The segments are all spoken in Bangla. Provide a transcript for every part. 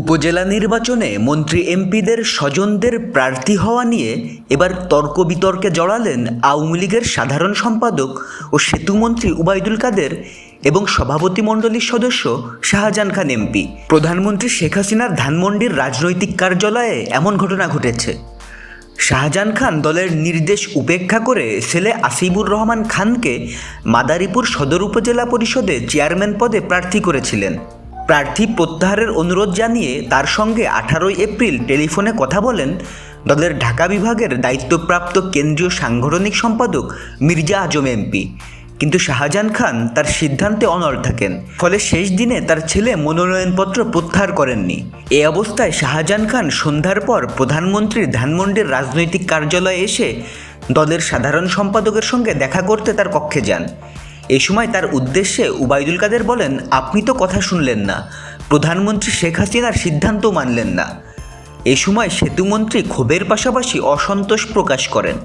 উপজেলা নির্বাচনে মন্ত্রী এমপিদের স্বজনদের প্রার্থী হওয়া নিয়ে এবার তর্ক বিতর্কে জড়ালেন আওয়ামী লীগের সাধারণ সম্পাদক ও সেতুমন্ত্রী উবায়দুল কাদের এবং সভাপতি মণ্ডলীর সদস্য শাহজাহান খান এমপি। প্রধানমন্ত্রী শেখ হাসিনার ধানমন্ডির রাজনৈতিক কার্যালয়ে এমন ঘটনা ঘটেছে। শাহজাহান খান দলের নির্দেশ উপেক্ষা করে ছেলে আসিবুর রহমান খানকে মাদারীপুর সদর উপজেলা পরিষদে চেয়ারম্যান পদে প্রার্থী করেছিলেন। প্রার্থী প্রত্যাহারের অনুরোধ জানিয়ে তার সঙ্গে আঠারোই এপ্রিল টেলিফোনে কথা বলেন দলের ঢাকা বিভাগের দায়িত্বপ্রাপ্ত কেন্দ্রীয় সাংগঠনিক সম্পাদক মির্জা আজম এমপি। কিন্তু শাহজাহান খান তার সিদ্ধান্তে অনড় থাকেন। ফলে শেষ দিনে তার ছেলে মনোনয়নপত্র প্রত্যাহার করেননি। এ অবস্থায় শাহজাহান খান সন্ধ্যার পর প্রধানমন্ত্রীর ধানমন্ডির রাজনৈতিক কার্যালয়ে এসে দলের সাধারণ সম্পাদকের সঙ্গে দেখা করতে তার কক্ষে যান। এ সময় তার উদ্দেশ্যে উবাইদুল কাদের বলেন, আপনি তো কথা শুনলেন না। প্রধানমন্ত্রী শেখ হাসিনার সিদ্ধান্ত মানলেন না। এ সময় সেতুমন্ত্রী ক্ষোভের পাশাপাশি অসন্তোষ প্রকাশ করেন।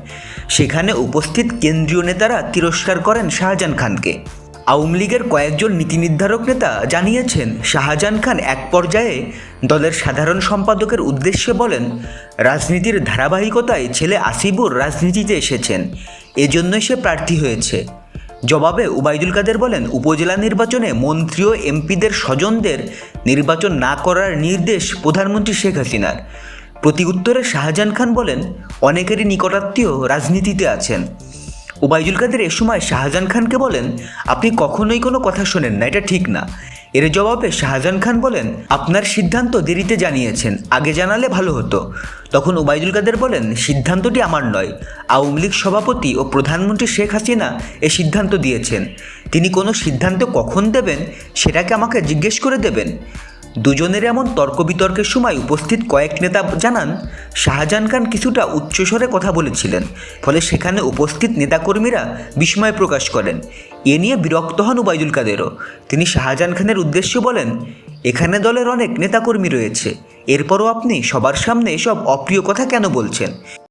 সেখানে উপস্থিত কেন্দ্রীয় নেতারা তিরস্কার করেন শাহজাহান খানকে। আওয়ামী লীগের কয়েকজন নীতি নির্ধারক নেতা জানিয়েছেন, শাহজাহান খান এক পর্যায়ে দলের সাধারণ সম্পাদকের উদ্দেশ্যে বলেন, রাজনীতির ধারাবাহিকতায় ছেলে আসিবুর রাজনীতিতে এসেছেন। এজন্যই সে প্রার্থী হয়েছে। জবাবে উবাইদুল কাদের বলেন, উপজেলা নির্বাচনে মন্ত্রী ও এমপিদের স্বজনদের নির্বাচন না করার নির্দেশ প্রধানমন্ত্রী শেখ হাসিনার। প্রতি উত্তরে শাহজাহান খান বলেন, অনেকেরই নিকটাত্মীয় রাজনীতিতে আছেন। উবাইদুল কাদের এ সময় শাহজাহান খানকে বলেন, আপনি কখনোই কোনো কথা শোনেন না, এটা ঠিক না। এর জবাবে শাহজাহান খান বলেন, আপনার সিদ্ধান্ত দেরিতে জানিয়েছেন, আগে জানালে ভালো হতো। তখন ওবায়দুল কাদের বলেন, সিদ্ধান্তটি আমার নয়। আওয়ামী লীগ সভাপতি ও প্রধানমন্ত্রী শেখ হাসিনা এ সিদ্ধান্ত দিয়েছেন। তিনি কোনো সিদ্ধান্ত কখন দেবেন, সেটাকে আমাকে জিজ্ঞেস করে দেবেন। দুজনের এমন তর্ক বিতর্কের সময় উপস্থিত কয়েক নেতা জানান, শাহজাহান খান কিছুটা উচ্চস্বরে কথা বলেছিলেন, ফলে সেখানে উপস্থিত নেতাকর্মীরা বিস্ময় প্রকাশ করেন। এ নিয়ে বিরক্ত হন উবাইদুল কাদেরও। তিনি শাহজাহান খানের উদ্দেশ্যে বলেন, এখানে দলের অনেক নেতাকর্মী রয়েছে। এরপরও আপনি সবার সামনে এসব অপ্রিয় কথা কেন বলছেন?